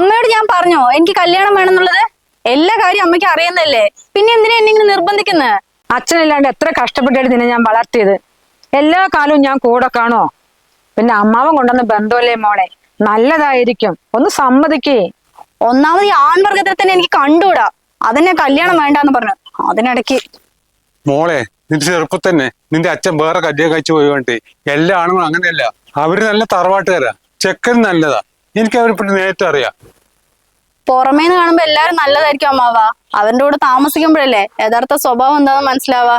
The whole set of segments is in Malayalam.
അമ്മയോട് ഞാൻ പറഞ്ഞോ എനിക്ക് കല്യാണം വേണമെന്നുള്ളത് എല്ലാ കാര്യം അമ്മയ്ക്ക് അറിയുന്നല്ലേ പിന്നെ എന്തിനാ എന്നെ ഇങ്ങനെ നിർബന്ധിക്കുന്നത് അച്ഛനില്ലാണ്ട് എത്ര കഷ്ടപ്പെട്ടായിട്ട് നിന്നെ ഞാൻ വളർത്തിയത്? എല്ലാ കാലവും ഞാൻ കൂടെ കാണോ പിന്നെ അമ്മാവൻ കൊണ്ടുവന്ന ബന്ധമല്ലേ മോളെ? നല്ലതായിരിക്കും. ഒന്ന് സമ്മതിക്കേ. ഒന്നാമത് ഈ ആൺവർഗത്തിൽ തന്നെ എനിക്ക് കണ്ടുകൂടാ. അതിനെ കല്യാണം വേണ്ടെന്ന് പറഞ്ഞു. അതിനിടയ്ക്ക്. മോളെ നിന്റെ ചെറുപ്പത്തിൽ തന്നെ നിന്റെ അച്ഛൻ വേറെ കല്യാണം കഴിച്ചു പോയി വേണ്ടി എല്ലാ ആണുങ്ങളും അങ്ങനെയല്ല. അവർ നല്ല തറവാട്ടുകാരാ. ചെക്കൻ നല്ലതാ. എനിക്ക് അവരെ പിന്നെ നേരിട്ട് അറിയാം. പുറമേന്ന് കാണുമ്പോ എല്ലാരും നല്ലതായിരിക്കും അമ്മാവ. അവരുടെ കൂടെ താമസിക്കുമ്പോഴല്ലേ യഥാർത്ഥ സ്വഭാവം എന്താണെന്ന് മനസ്സിലാവാ.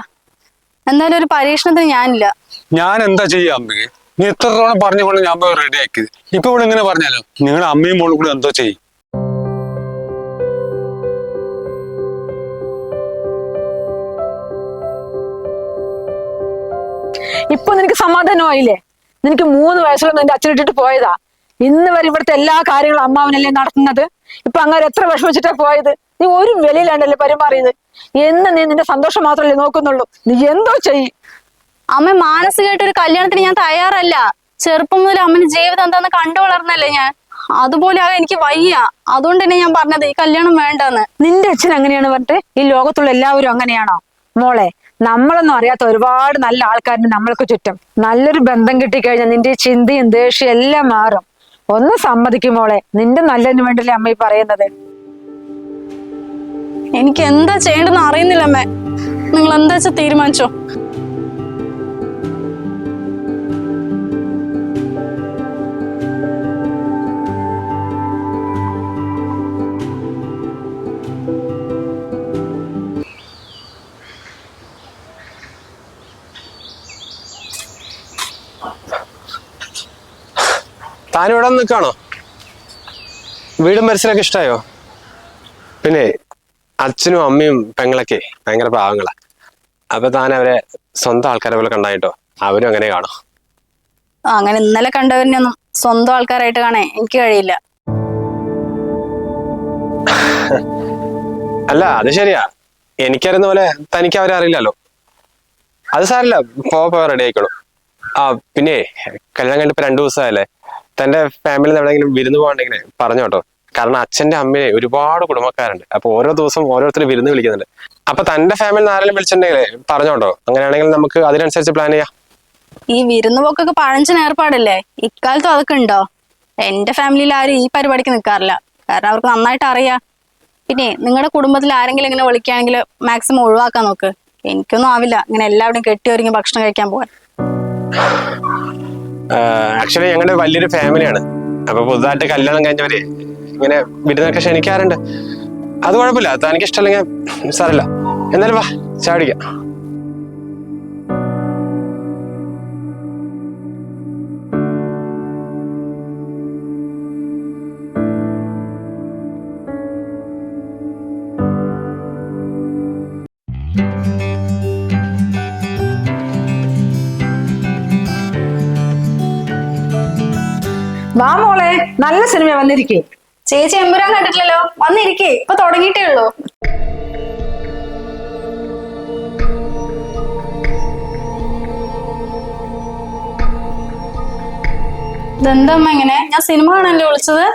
എന്തായാലും ഒരു പരീക്ഷണത്തിന് ഞാനില്ല. ഞാൻ എന്താ ചെയ്യാ അമ്മയ്ക്ക് നീ ഇത്ര തവണ പറഞ്ഞുകൊണ്ട് ഞാൻ പോയി റെഡി ആക്കിയത് ഇപ്പൊ ഇവിടെ ഇങ്ങനെ പറഞ്ഞാലോ? നിങ്ങളുടെ അമ്മയും മോളും കൂടെ എന്തോ ചെയ്യും. ഇപ്പൊ നിനക്ക് സമാധാനമായില്ലേ? നിനക്ക് മൂന്ന് വയസ്സിലൊന്നും എന്റെ അച്ഛനിട്ടിട്ട് പോയതാ. ഇന്ന് വരെ ഇവിടുത്തെ എല്ലാ കാര്യങ്ങളും അമ്മാവനല്ലേ നടത്തുന്നത്? ഇപ്പൊ അങ്ങനെ എത്ര വിഷമിച്ചിട്ടാ പോയത്? നീ ഒരു വിലയിലാണല്ലേ പെരുമാറിയത്? എന്ന് നീ നിന്റെ സന്തോഷം മാത്രമല്ലേ നോക്കുന്നുള്ളൂ. നീ എന്തോ ചെയ്യും. അമ്മ മാനസികമായിട്ട് ഒരു കല്യാണത്തിന് ഞാൻ തയ്യാറല്ല. ചെറുപ്പം മുതൽ അമ്മന് ജീവിതം എന്താന്ന് കണ്ടു വളർന്നല്ലേ ഞാൻ. അതുപോലെ ആകെ എനിക്ക് വയ്യ. അതുകൊണ്ട് തന്നെ ഞാൻ പറഞ്ഞത് ഈ കല്യാണം വേണ്ടെന്ന്. നിന്റെ അച്ഛൻ അങ്ങനെയാണ് പറഞ്ഞിട്ട് ഈ ലോകത്തുള്ള എല്ലാവരും അങ്ങനെയാണോ? മോളെ നമ്മളൊന്നും അറിയാത്ത ഒരുപാട് നല്ല ആൾക്കാരുണ്ട് നമ്മൾക്ക് ചുറ്റും. നല്ലൊരു ബന്ധം കിട്ടിക്കഴിഞ്ഞാൽ നിന്റെ ചിന്തയും ദേഷ്യം എല്ലാം മാറും. ഒന്ന് സമ്മതിക്കും മോളെ. നിന്റെ നല്ലതിന് വേണ്ടല്ലേ അമ്മ ഈ പറയുന്നത്? എനിക്ക് എന്താ ചെയ്യേണ്ടെന്ന് അറിയുന്നില്ല അമ്മേ. നിങ്ങൾ എന്താ വെച്ചാൽ തീരുമാനിച്ചോ? താൻ ഇവിടെ നിൽക്കാണോ? വീടും പരിസരമൊക്കെ ഇഷ്ടായോ? പിന്നെ അച്ഛനും അമ്മയും പെങ്ങളൊക്കെ ഭയങ്കര പാവങ്ങളാ. അപ്പൊ താൻ അവരെ സ്വന്തം ആൾക്കാരെ പോലെ കണ്ടായിട്ടോ? അവരും അങ്ങനെ കാണോ. അങ്ങനെ ഇന്നലെ കണ്ടവരിനൊന്നും സ്വന്തം ആൾക്കാരായിട്ട് കാണാൻ എനിക്ക് കഴിയില്ല. അല്ല അത് ശരിയാ. എനിക്കറിയുന്ന പോലെ തനിക്ക് അവരെ അറിയില്ലല്ലോ. അത് സാരല്ല പോ പോ റെഡി ആയിക്കോളും. ആ പിന്നെ കല്യാണം കഴിഞ്ഞിട്ട് ഇപ്പൊ രണ്ടു ദിവസമായല്ലേ? തന്റെ ഫാമിലിയിൽ എവിടെയെങ്കിലും വിരുന്ന് പോകണ്ടെങ്കിൽ പറഞ്ഞു കേട്ടോ. കാരണം അച്ഛന്റെ അമ്മയെ ഒരുപാട് കുടുംബക്കാരുണ്ട്. അപ്പൊ ഓരോ ദിവസം ഓരോരുത്തർ വിരുന്ന് വിളിക്കുന്നുണ്ട്. അപ്പൊ തന്റെ ഫാമിലി ആരെങ്കിലും വിളിച്ചിട്ടുണ്ടെങ്കിൽ പറഞ്ഞോട്ടോ അങ്ങനെയാണെങ്കിൽ നമുക്ക് അതിനനുസരിച്ച് പ്ലാൻ ചെയ്യാം. ഈ വിരുന്ന് പോക്കൊക്കെ പഴഞ്ചൻ ഏർപ്പാടല്ലേ? ഇക്കാലത്തും അതൊക്കെ ഉണ്ടോ? എന്റെ ഫാമിലിയിൽ ആരും ഈ പരിപാടിക്ക് നിൽക്കാറില്ല കാരണം അവർക്ക് നന്നായിട്ട് അറിയാം. പിന്നെ നിങ്ങളുടെ കുടുംബത്തിൽ ആരെങ്കിലും ഇങ്ങനെ വിളിക്കുകയാണെങ്കിൽ മാക്സിമം ഒഴിവാക്കാൻ നോക്ക്. എനിക്കൊന്നും ആവില്ല. ഇങ്ങനെ എല്ലാവരും കെട്ടി ഒരുങ്ങി ഭക്ഷണം കഴിക്കാൻ പോകാൻ. ആക്ച്വലി ഞങ്ങളുടെ വലിയൊരു ഫാമിലിയാണ്. അപ്പൊ പുതുതായിട്ട് കല്യാണം കഴിഞ്ഞവര് ഇങ്ങനെ വിരുന്നൊക്കെ ക്ഷണിക്കാറുണ്ട്. അത് കുഴപ്പമില്ല. തനിക്ക് ഇഷ്ടമല്ലെങ്കിൽ സാറില്ല എന്നാലും വാ ചാടിക്കാം വാ മോളെ നല്ല സിനിമ വന്നിരിക്കേ. ചേച്ചി എമ്പുരാൻ കണ്ടിട്ടില്ലല്ലോ? വന്നിരിക്കേ ഇപ്പൊ തുടങ്ങിയിട്ടേ ഉള്ളൂ. ഇതെന്തമ്മ ഇങ്ങനെ? ഞാൻ സിനിമ കാണാനല്ലേ വിളിച്ചത്?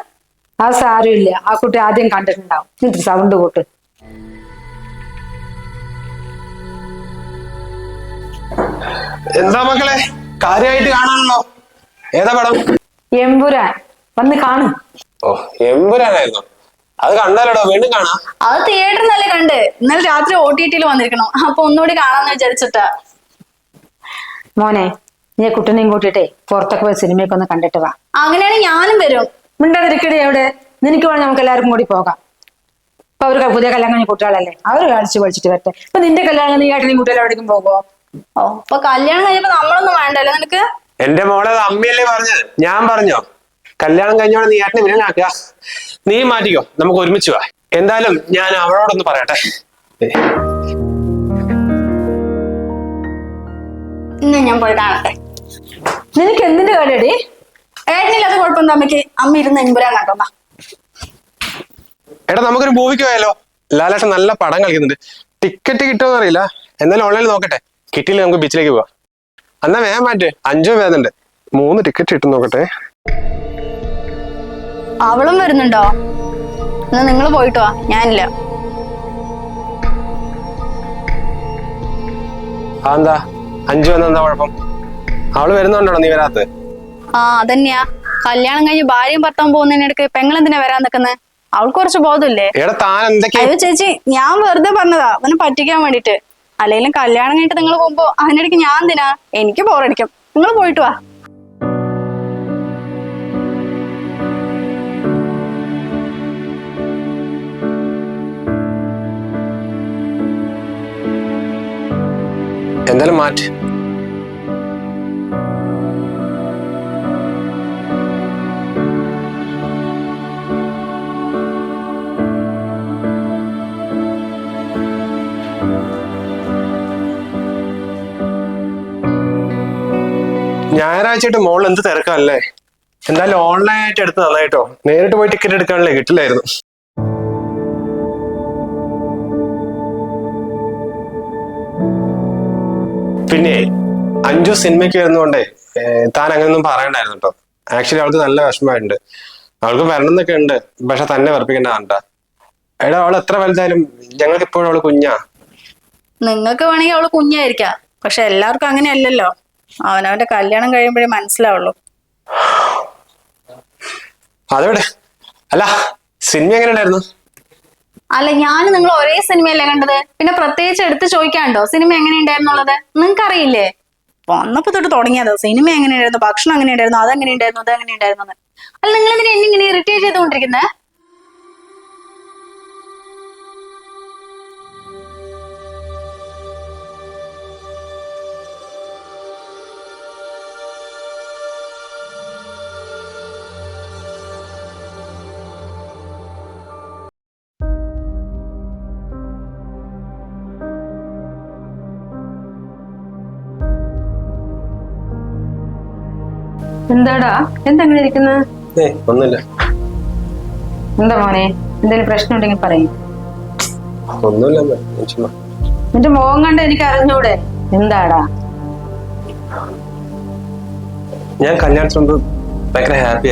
ആ സാരമില്ല. ആ കുട്ടി ആദ്യം കണ്ടിട്ടുണ്ടാവും. ഇത്തിരി സൗണ്ട് കൂട്ട്. എന്താ മക്കളെ? കാര്യമായിട്ട് കാണാണല്ലോ ഏതാ പടം? എമ്പുരാൻ. വന്ന് കാണു. ഓ എമ്പുരാനായിരുന്നു. അത് കണ്ടാലോടോ വീണ്ടും കാണാം. അത് തിയേറ്ററിൽ നല്ല കണ്ട്. ഇന്നലെ രാത്രി ഒ ടി ടിയിൽ വന്നിരിക്കണം. അപ്പൊ ഒന്നുകൂടി കാണാന്ന് വിചാരിച്ചിട്ടാ. മോനെ നീ കുട്ടനെയും കൂട്ടിയിട്ടേ പുറത്തൊക്കെ പോയി സിനിമയൊക്കെ ഒന്ന് കണ്ടിട്ട് വാ. അങ്ങനെയാണെങ്കിൽ ഞാനും വരും. മിണ്ടാതിരിക്കടി എവിടെ നിനക്ക് വേണം നമുക്ക് എല്ലാവർക്കും കൂടി പോകാം. ഇപ്പൊ അവർ പുതിയ കല്യാണം കഴിഞ്ഞ കുട്ടികളല്ലേ? അവർ കാണിച്ച് പഠിച്ചിട്ട് വരട്ടെ. ഇപ്പൊ നിന്റെ കല്യാണം നീ ഏട്ടനെയും കുട്ടികൾ എവിടേക്കും പോകുമോ ഓ അപ്പൊ കല്യാണം കഴിഞ്ഞപ്പോ നമ്മളൊന്നും വേണ്ടല്ലോ നിനക്ക്? എന്റെ മോളെ അമ്മയല്ലേ പറഞ്ഞത് ഞാൻ പറഞ്ഞോ. കല്യാണം കഴിഞ്ഞോടെ നീ ഏട്ടനെ വിലനാക്കുക നീ മാറ്റിക്കോ. നമുക്ക് ഒരുമിച്ച് വാ. എന്തായാലും ഞാൻ അവളോടൊന്ന് പറയട്ടെ. ഇന്ന് ഞാൻ പോയി കാണട്ടെ. നിനക്ക് എന്തിന്റെ കാര്യടി? ഏട്ടനില്ലാത്ത കുഴപ്പമെന്താ അമ്മയ്ക്ക് അമ്മ ഇരുന്ന് എൻപുരാൻ കണ്ടോന്നാ എടാ നമുക്കൊരു മൂവിക്ക് പോയാലോ? ലാലേട്ടൻ നല്ല പടം കളിക്കുന്നുണ്ട്. ടിക്കറ്റ് കിട്ടുമോ അറിയില്ല എന്നാലും ഓൺലൈനിൽ നോക്കട്ടെ. കിട്ടിയില്ല നമുക്ക് ബീച്ചിലേക്ക് പോവാം. എന്നാ വേഗം മാറ്റ്. അഞ്ചോ വേദനുണ്ട്. മൂന്ന് ടിക്കറ്റ് കിട്ടും നോക്കട്ടെ. അവളും വരുന്നുണ്ടോ? എന്നാ നിങ്ങൾ പോയിട്ട് വാ. ഞാനില്ല. അതെന്താ അഞ്ചു വന്ന എന്താ കുഴപ്പം? അവൾ വരുന്നുണ്ടോ നീ വരാത്തത് ആ അതന്നെയാ. കല്യാണം കഴിഞ്ഞ് ഭാര്യയും ഭർത്താവും പോകുന്നതിനിടയ്ക്ക് പെങ്ങളെന്തിനാ വരാൻ നിക്കുന്നത് അവൾക്ക് കുറച്ച് ബോധമില്ലേ? എടാ താൻ എന്തൊക്കെയാ? അയ്യോ ചേച്ചി ഞാൻ വെറുതെ പറഞ്ഞതാ. അവനെ പറ്റിക്കാൻ വേണ്ടിട്ട്. അല്ലെങ്കിലും കല്യാണം കഴിഞ്ഞിട്ട് നിങ്ങൾ പോകുമ്പോ അതിനിടയ്ക്ക് ഞാൻ എന്തിനാ? എനിക്ക് ബോറടിക്കും നിങ്ങൾ പോയിട്ട് വാ. എന്തായാലും മാറ്റ്. ഞായറാഴ്ചയായിട്ട് മോൾ എന്ത് തിരക്കല്ലേ? എന്തായാലും ഓൺലൈൻ ആയിട്ട് എടുത്ത് നന്നായിട്ടോ. നേരിട്ട് പോയി ടിക്കറ്റ് എടുക്കാനല്ലേ കിട്ടില്ലായിരുന്നു. പിന്നെ അഞ്ചു സിനിമയ്ക്ക് വരുന്നോണ്ടേ താൻ അങ്ങനെയൊന്നും പറയണ്ടായിരുന്നു കേട്ടോ. ആക്ച്വലി അവൾക്ക് നല്ല വിഷമമായിട്ടുണ്ട് അവൾക്ക് വരണം എന്നൊക്കെ ഉണ്ട്. പക്ഷെ തന്നെ വർപ്പിക്കേണ്ട എടാ അവൾ എത്ര വലുതായാലും ഞങ്ങൾക്ക് ഇപ്പോഴും അവൾ കുഞ്ഞാ. നിങ്ങൾക്ക് വേണമെങ്കിൽ അവൾ കുഞ്ഞായിരിക്കാം. പക്ഷെ എല്ലാവർക്കും അങ്ങനെയല്ലല്ലോ. അവനവന്റെ കല്യാണം കഴിയുമ്പോഴേ മനസ്സിലാവുള്ളൂ. അതെവിടെ? അല്ല സിനിമ എങ്ങനെ ഉണ്ടായിരുന്നു അല്ല ഞാൻ നിങ്ങൾ ഒരേ സിനിമയല്ലേ കണ്ടത്? പിന്നെ പ്രത്യേകിച്ച് എടുത്ത് ചോദിക്കാണ്ടോ സിനിമ എങ്ങനെയുണ്ടായിരുന്നുള്ളത്? നിങ്ങൾക്ക് അറിയില്ലേ വന്നപ്പോ തൊട്ട് തുടങ്ങിയതോ. സിനിമ എങ്ങനെയായിരുന്നു ഭക്ഷണം എങ്ങനെയുണ്ടായിരുന്നു? അതെങ്ങനെ ഉണ്ടായിരുന്നു അതെങ്ങനെ ഉണ്ടായിരുന്നു. അല്ല നിങ്ങൾ ഇതിനെ എന്നെ ഇങ്ങനെ ഇറിറ്റേറ്റ് ചെയ്തുകൊണ്ടിരിക്കുന്നത് എന്താടാ? എന്താ ഇരിക്കുന്ന? ഒന്നുമില്ല. എന്താ മോനെ? എന്തെങ്കിലും പ്രശ്നം ഉണ്ടെങ്കിൽ പറയും ഒന്നുമില്ല നിന്റെ മുഖം കണ്ട് എനിക്ക് അറിഞ്ഞൂടെ? എന്താടാ? ഞാൻ കല്യാണത്തിന് മുമ്പ് ഭയങ്കര ഹാപ്പി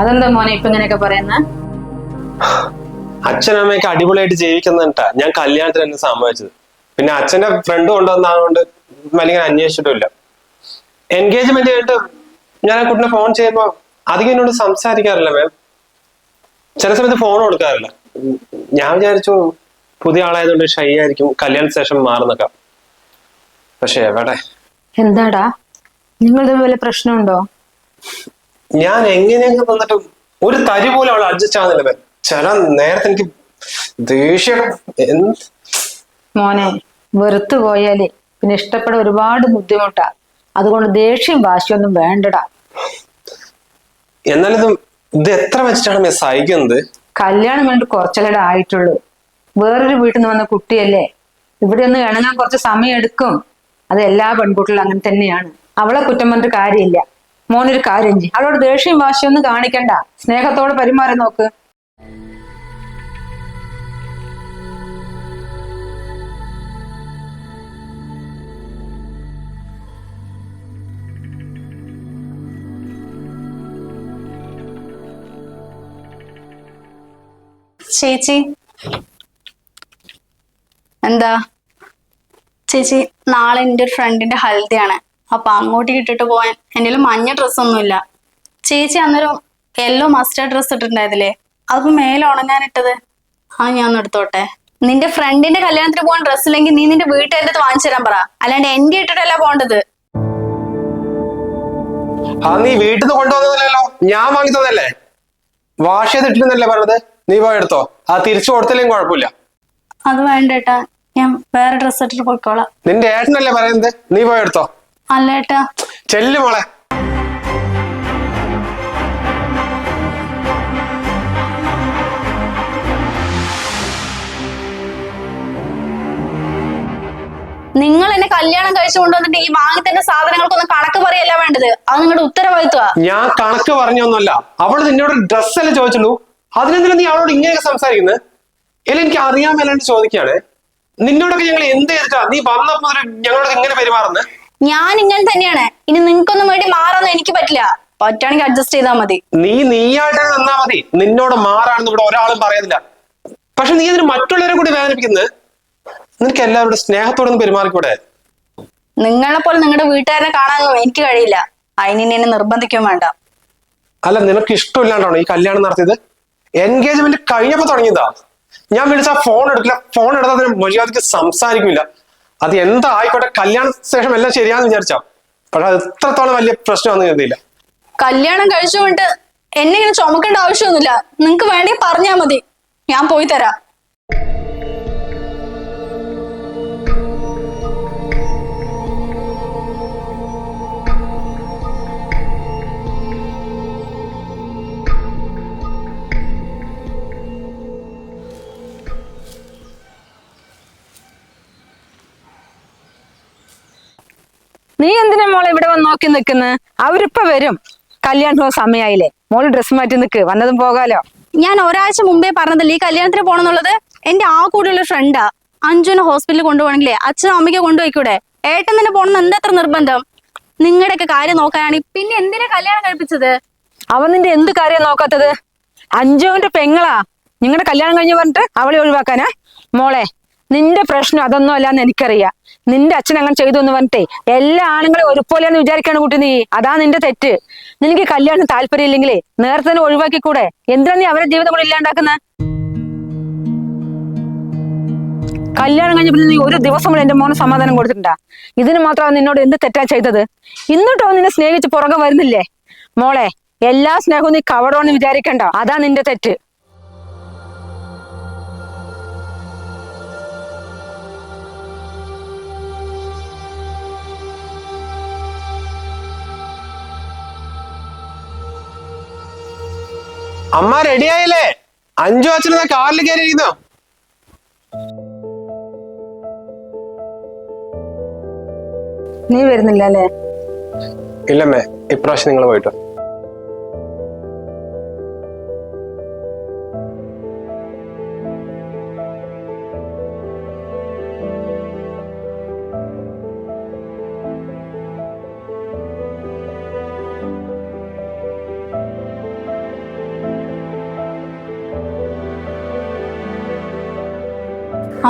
അതെന്താ മോനെ ഇപ്പൊ ഇങ്ങനെയൊക്കെ പറയുന്ന? അച്ഛനമ്മയൊക്കെ അടിപൊളിയായിട്ട് ജീവിക്കുന്നിട്ടാ ഞാൻ കല്യാണത്തിന് എന്നെ സമ്മതിച്ചത്. പിന്നെ അച്ഛന്റെ ഫ്രണ്ട് കൊണ്ടുവന്നതുകൊണ്ട് അന്വേഷിച്ചിട്ടില്ല എൻഗേജ്മെന്റ് കഴിഞ്ഞിട്ട് ഞാൻ ആ കുട്ടിനെ ഫോൺ ചെയ്യുമ്പോ അധികം എന്നോട് സംസാരിക്കാറില്ല മാം ചില സമയത്ത് ഫോൺ കൊടുക്കാറില്ല. ഞാൻ വിചാരിച്ചു പുതിയ ആളായതുകൊണ്ട് ഷൈ ആയിരിക്കും കല്യാണ ശേഷം മാറുന്നൊക്കെ. പക്ഷെ എവിടെ? എന്താടാ? നിങ്ങൾ തമ്മിൽ പ്രശ്നമുണ്ടോ? ഞാൻ എങ്ങനെയൊക്കെ വന്നിട്ടും ഒരു തരി പോലും അവൾ അഡ്ജസ്റ്റ് ആവുന്നില്ല മാം ചില നേരത്തെ എനിക്ക് ദേഷ്യം മോനെ വെറുത്തു പോയാലേ പിന്നെ ഇഷ്ടപ്പെടാൻ ഒരുപാട് ബുദ്ധിമുട്ടാ. അതുകൊണ്ട് ദേഷ്യം വാശിയൊന്നും വേണ്ടടാ. എന്നാലും ഇത് എത്ര വെച്ചിട്ടാണ് മിസ് അയക്കുന്നത് കല്യാണം വേണ്ടി കുറച്ചല്ലടെ ആയിട്ടുള്ളൂ. വേറൊരു വീട്ടിൽ നിന്ന് വന്ന കുട്ടിയല്ലേ. ഇവിടെ ഒന്ന് ഇണങ്ങാൻ കുറച്ച് സമയം എടുക്കും. അത് എല്ലാ പെൺകുട്ടികളും അങ്ങനെ തന്നെയാണ്. അവളെ കുറ്റം പറഞ്ഞിട്ട് കാര്യമില്ല. മോനൊരു കാര്യം ചെയ്യും. അവളോട് ദേഷ്യം വാശിയൊന്നും കാണിക്കണ്ട. സ്നേഹത്തോടെ പെരുമാറി നോക്ക്. ചേച്ചി. എന്താ? ചേച്ചി നാളെ എന്റെ ഒരു ഫ്രണ്ടിന്റെ ഹൽദിയാണ്. അപ്പൊ അങ്ങോട്ട് ഇട്ടിട്ട് പോവാൻ എന്റെ മഞ്ഞ ഡ്രസ്സൊന്നുമില്ല. ചേച്ചി അന്നേരം യെല്ലോ മസ്റ്റേർഡ് ഡ്രസ് ഇട്ടിട്ടുണ്ടായതില്ലേ അപ്പൊ മേലെ ഉണങ്ങാനിട്ടത് ആ ഞാൻ എടുത്തോട്ടെ. നിന്റെ ഫ്രണ്ടിന്റെ കല്യാണത്തിന് പോകാൻ ഡ്രസ് ഇല്ലെങ്കിൽ നീ നിന്റെ വീട്ടിൽ അടുത്ത് വാങ്ങിച്ചു തരാൻ പറ. അല്ലാണ്ട് എന്റെ ഇട്ടിട്ടല്ല പോണ്ടത് ആ നീ വീട്ടിൽ നിന്ന് കൊണ്ടുവന്നതല്ലോ ഞാൻ വാങ്ങി തന്നല്ലേ വാഷ് ചെയ്തിട്ടില്ലെന്നല്ലേ പറഞ്ഞത്? നീ പോയി എടുത്തോ. ആ തിരിച്ചു കൊടുത്തില്ലെങ്കിൽ കുഴപ്പമില്ല അത് വേണ്ടേട്ടാ. ഞാൻ വേറെ ഡ്രസ് ഇട്ടിട്ട് പോയിക്കോളാം. നിന്റെ ഏട്ടനല്ലേ പറയുന്നത്? നീ പോയി എടുത്തോ. അല്ല ഏട്ടാ. ചെല്ലു മോളെ. നിങ്ങൾ എന്നെ കല്യാണം കഴിച്ചു കൊണ്ടുവന്നിട്ട് ഈ വാങ്ങി സാധനങ്ങൾക്കൊന്നും കണക്ക് പറയല്ല വേണ്ടത്. അത് നിങ്ങളുടെ ഉത്തരവാദിത്വ ഞാൻ കണക്ക് പറഞ്ഞൊന്നുമല്ല. അവൾ നിന്നോട് ഡ്രസ്സല്ലേ ചോദിച്ചുള്ളൂ? അതിനെന്തിനാ നീ അവളോട് ഇങ്ങനെയൊക്കെ സംസാരിക്കുന്നത് ഇല്ല എനിക്ക് അറിയാൻ മേലാണ്ട് ചോദിക്കാണ് നിന്നോടൊക്കെ ഞങ്ങൾ എന്ത് ചെയ്തിട്ടാ നീ വന്നപ്പോ ഞങ്ങളോട് ഇങ്ങനെ പെരുമാറുന്നത് ഞാൻ ഇങ്ങനെ തന്നെയാണ്. ഇനി നിങ്ങൾക്കൊന്നും വേണ്ടി മാറാന്ന് എനിക്ക് പറ്റില്ല. പറ്റുകയാണെങ്കിൽ അഡ്ജസ്റ്റ് ചെയ്താൽ മതി. നീ നീയായിട്ട് നിന്നാ മതി. നിന്നോട് മാറാണെന്ന് ഇവിടെ ഒരാളും പറയുന്നില്ല. പക്ഷെ നീ അതിന് മറ്റുള്ളവരെ കൂടി വേദനിപ്പിക്കുന്നത് നിനക്ക് എല്ലാവരുടെ സ്നേഹത്തോടൊന്ന് പെരുമാറിക്കൂടെ? നിങ്ങളെ പോലെ നിങ്ങളുടെ വീട്ടുകാരനെ കാണാനൊന്നും എനിക്ക് കഴിയില്ല. അതിനെ നിർബന്ധിക്കാൻ വേണ്ട. അല്ല നിനക്ക് ഇഷ്ടമില്ലാണ്ടാണോ ഈ കല്യാണം നടത്തിയത്? എൻഗേജ്മെന്റ് കഴിഞ്ഞപ്പോ തുടങ്ങിയതാ. ഞാൻ വിളിച്ച ഫോൺ എടുക്കില്ല ഫോൺ എടുത്താൽ അതിന് മര്യാദയ്ക്ക് സംസാരിക്കില്ല അത് എന്താ ആയിക്കോട്ടെ കല്യാണ ശേഷം എല്ലാം ശരിയാന്ന് വിചാരിച്ചാ. പക്ഷെ അത് ഇത്രത്തോളം വലിയ പ്രശ്നമൊന്നും കരുതിയില്ല കല്യാണം കഴിച്ചുകൊണ്ട് എന്നെ ഇങ്ങനെ ചുമക്കേണ്ട ആവശ്യമൊന്നുമില്ല. നിങ്ങക്ക് വേണ്ടി പറഞ്ഞാ മതി. ഞാൻ പോയി തരാം. നീ എന്തിനാ മോളെ ഇവിടെ വന്ന് നോക്കി നിൽക്കുന്നത് അവരിപ്പോ വരും. കല്യാണത്തിന് സമയായില്ലേ? മോൾ ഡ്രസ്സ് മാറ്റി നിക്ക്. വന്നതും പോകാലോ. ഞാൻ ഒരാഴ്ച മുമ്പേ പറഞ്ഞതല്ലേ ഈ കല്യാണത്തിന് പോണെന്നുള്ളത്? എന്റെ ആ കൂടെയുള്ള ഫ്രണ്ടാ അഞ്ജുനെ ഹോസ്പിറ്റലിൽ കൊണ്ടുപോകണമെങ്കിലേ അച്ഛനും അമ്മയ്ക്ക് കൊണ്ടുപോയിക്കൂടെ? ഏട്ടൻ തന്നെ പോണെന്ന് എന്താ അത്ര നിർബന്ധം? നിങ്ങളുടെയൊക്കെ കാര്യം നോക്കാനാണ് പിന്നെ എന്തിനാ കല്യാണം കഴിപ്പിച്ചത്? അവൻ നിന്റെ എന്ത് കാര്യം നോക്കാത്തത്? അഞ്ജുവിന്റെ പെങ്ങളാ. നിങ്ങളുടെ കല്യാണം കഴിഞ്ഞ് പറഞ്ഞിട്ട് അവളെ ഒഴിവാക്കാനാ? മോളെ നിന്റെ പ്രശ്നം അതൊന്നും അല്ലാന്ന് എനിക്കറിയാം. നിന്റെ അച്ഛൻ അങ്ങനെ ചെയ്തു എന്ന് പറഞ്ഞിട്ടേ എല്ലാ ആണുങ്ങളെ ഒരുപോലെയാന്ന് വിചാരിക്കാണ് കുട്ടി നീ. അതാ നിന്റെ തെറ്റ്. നിനക്ക് കല്യാണം താല്പര്യം ഇല്ലെങ്കിലേ നേരത്തെ തന്നെ ഒഴിവാക്കിക്കൂടെ? എന്തിനാ നീ അവരുടെ ജീവിതം കൂടെ ഇല്ലാണ്ടാക്കുന്ന? കല്യാണം കഴിഞ്ഞപ്പോൾ നീ ഒരു ദിവസം എന്റെ മോനെ സമാധാനം കൊടുത്തിട്ടുണ്ടാ? ഇതിന് മാത്രമാണ് നിന്നോട് എന്ത് തെറ്റാ ചെയ്തത്? ഇന്നിട്ടോ നിന്നെ സ്നേഹിച്ച് പുറകെ വരുന്നില്ലേ? മോളെ എല്ലാ സ്നേഹവും നീ കവടോന്ന് വിചാരിക്കണ്ട. അതാ നിന്റെ തെറ്റ്. അമ്മ റെഡിയായില്ലേ അഞ്ചു അച്ഛനെ കാറിൽ കയറിയിരിക്കുന്നോ നീ വരുന്നില്ല അല്ലേ? ഇല്ലമ്മേ ഇപ്രാവശ്യം നിങ്ങൾ പോയിട്ടോ.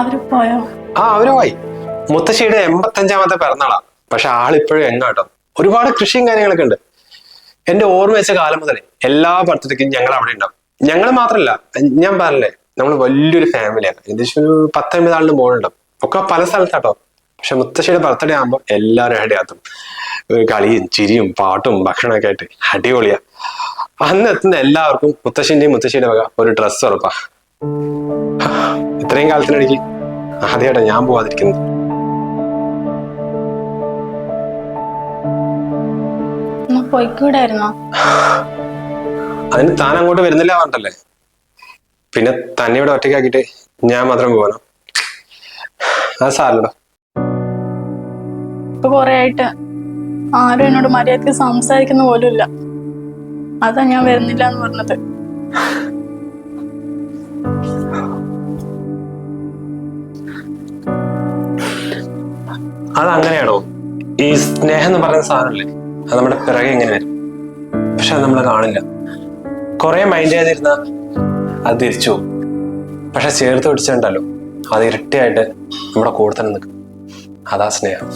പോയോ? ആ അവർ പോയി. മുത്തശ്ശിയുടെ എൺപത്തഞ്ചാമത്തെ പിറന്നാളാ. പക്ഷെ ആളിപ്പോഴും എങ്ങാട്ടോ. ഒരുപാട് കൃഷിയും കാര്യങ്ങളൊക്കെ ഉണ്ട്. എന്റെ ഓർമ്മ വെച്ച കാലം മുതലേ എല്ലാ ബർത്ത്ഡേക്കും ഞങ്ങൾ അവിടെ ഉണ്ടാവും. ഞങ്ങൾ മാത്രല്ല ഞാൻ പറഞ്ഞില്ലേ നമ്മൾ വലിയൊരു ഫാമിലിയാണ് ഏകദേശം ഒരു പത്തൊമ്പത് ആളിന് മോളുണ്ടാവും. ഒക്കെ പല സ്ഥലത്താട്ടോ. പക്ഷെ മുത്തശ്ശിയുടെ ബർത്ത്ഡേ ആകുമ്പോൾ എല്ലാവരും അടിയാത്തും. കളിയും ചിരിയും പാട്ടും ഭക്ഷണമൊക്കെ ആയിട്ട് അടിപൊളിയാ. അന്ന് എത്തുന്ന എല്ലാവർക്കും മുത്തശ്ശിന്റെയും മുത്തശ്ശിയുടെ വക ഒരു ഡ്രസ്സ് ഉറപ്പാ. ഇത്രയും കാലത്തിനിടയിൽ ആദ്യമായിട്ടാ ഞാൻ പോവാതിരിക്കുന്നത്. പോയിക്കൂടായിരുന്നോ? അതിന് താൻ അങ്ങോട്ട് വരുന്നില്ല പറഞ്ഞല്ലേ പിന്നെ തന്നെ ഇവിടെ ഒറ്റയ്ക്കാക്കിട്ട് ഞാൻ മാത്രം പോകണം അത് സാരല്ലോ ഇപ്പൊ കൊറേ ആയിട്ട് ആരും എന്നോട് മര്യാദയ്ക്ക് സംസാരിക്കുന്ന പോലും ഇല്ല അതാ ഞാൻ വരുന്നില്ല എന്ന് പറഞ്ഞത്. അത് അങ്ങനെയാണോ ഈ സ്നേഹം എന്ന് പറയുന്ന സാധനമല്ലേ അത് നമ്മുടെ പിറകെ ഇങ്ങനെ വരും. പക്ഷെ അത് നമ്മൾ കാണില്ല. കുറെ മൈൻഡ് ചെയ്തിരുന്ന അത് തിരിച്ചു പോകും. പക്ഷെ ചേർത്ത് പിടിച്ചിട്ടുണ്ടല്ലോ. അത് ഇരട്ടിയായിട്ട് നമ്മുടെ കൂടെ തന്നെ നിൽക്കും. അതാ സ്നേഹം.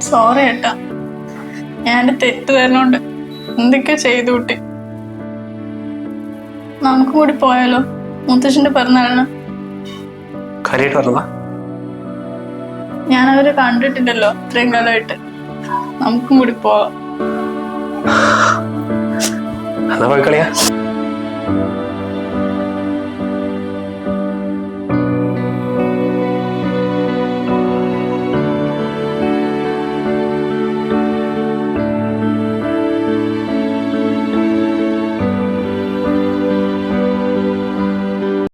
സോറി ഏട്ടാ. ഞാൻ തെറ്റ് തരണോണ്ട് എന്തൊക്കെ ചെയ്തു കൂട്ടി. നമുക്ക് കൂടി പോയാലോ? മുത്തശ്ശന്റെ പിറന്നാളിന്. കാര്യമായിട്ട് പറഞ്ഞതാ? ഞാൻ അവരെ കണ്ടിട്ടില്ലല്ലോ ഇത്രയും കാലമായിട്ട്. നമുക്കും കൂടി പോവാം. എന്നാ പോയി കളിയാ?